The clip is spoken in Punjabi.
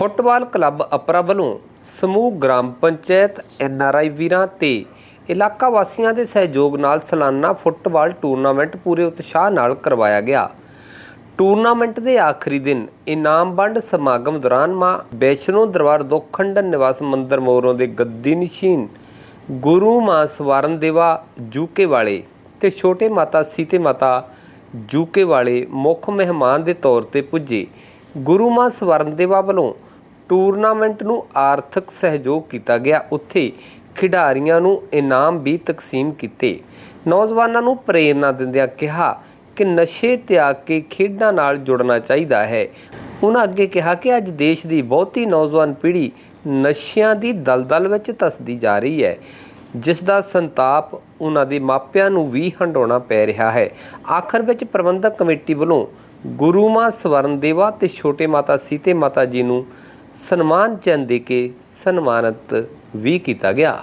ਫੁੱਟਬਾਲ ਕਲੱਬ ਅਪਰਾ ਵੱਲੋਂ ਸਮੂਹ ਗ੍ਰਾਮ ਪੰਚਾਇਤ ਐਨਆਰਆਈ ਵੀਰਾਂ ਤੇ ਇਲਾਕਾ ਵਾਸੀਆਂ ਦੇ ਸਹਿਯੋਗ ਨਾਲ ਸਾਲਾਨਾ ਫੁੱਟਬਾਲ ਟੂਰਨਾਮੈਂਟ ਪੂਰੇ ਉਤਸ਼ਾਹ ਨਾਲ ਕਰਵਾਇਆ ਗਿਆ। ਟੂਰਨਾਮੈਂਟ ਦੇ ਆਖਰੀ ਦਿਨ ਇਨਾਮ ਵੰਡ ਸਮਾਗਮ ਦੌਰਾਨ ਮਾਂ ਵੈਸ਼ਨੋ ਦਰਬਾਰ ਦੋਖੰਡਨ ਨਿਵਾਸ ਮੰਦਰ ਮੋਰੋਂ ਦੇ ਗੱਦੀ ਨਿਸ਼ੀਨ ਗੁਰੂ ਮਾਂ ਸਵਰਨ ਦੇਵਾ ਜੂਕੇ ਵਾਲੇ ਤੇ ਛੋਟੇ ਮਾਤਾ ਸੀਤੇ ਮਾਤਾ ਜੂਕੇ ਵਾਲੇ ਮੁੱਖ ਮਹਿਮਾਨ ਦੇ ਤੌਰ ਤੇ ਪੁੱਜੇ। ਗੁਰੂ ਮਾਂ ਸਵਰਨ ਦੇਵਾ ਵੱਲੋਂ ਟੂਰਨਾਮੈਂਟ ਨੂੰ ਆਰਥਿਕ ਸਹਿਯੋਗ ਕੀਤਾ ਗਿਆ। ਉੱਥੇ ਖਿਡਾਰੀਆਂ ਨੂੰ ਇਨਾਮ ਵੀ ਤਕਸੀਮ ਕੀਤੇ। ਨੌਜਵਾਨਾਂ ਨੂੰ ਪ੍ਰੇਰਣਾ ਦਿੰਦਿਆਂ ਕਿਹਾ ਕਿ ਨਸ਼ੇ ਤਿਆਗ ਕੇ ਖੇਡਾਂ ਨਾਲ ਜੁੜਨਾ ਚਾਹੀਦਾ ਹੈ। ਉਹਨਾਂ ਅੱਗੇ ਕਿਹਾ ਕਿ ਅੱਜ ਦੇਸ਼ ਦੀ ਬਹੁਤੀ ਨੌਜਵਾਨ ਪੀੜ੍ਹੀ ਨਸ਼ਿਆਂ ਦੀ ਦਲਦਲ ਵਿੱਚ ਧੱਸਦੀ ਜਾ ਰਹੀ ਹੈ, ਜਿਸ ਦਾ ਸੰਤਾਪ ਉਹਨਾਂ ਦੇ ਮਾਪਿਆਂ ਨੂੰ ਵੀ ਹੰਡਾਉਣਾ ਪੈ ਰਿਹਾ ਹੈ। ਆਖਰ ਵਿੱਚ ਪ੍ਰਬੰਧਕ ਕਮੇਟੀ ਵੱਲੋਂ ਗੁਰੂ ਮਾਂ ਸਵਰਨ ਦੇਵਾ ਤੇ ਛੋਟੇ ਮਾਤਾ ਸੀਤੇ ਮਾਤਾ ਜੀ ਨੂੰ ਸਨਮਾਨ ਚਿੰਨ੍ਹ ਦੇ ਕੇ ਸਨਮਾਨਿਤ ਵੀ ਕੀਤਾ ਗਿਆ।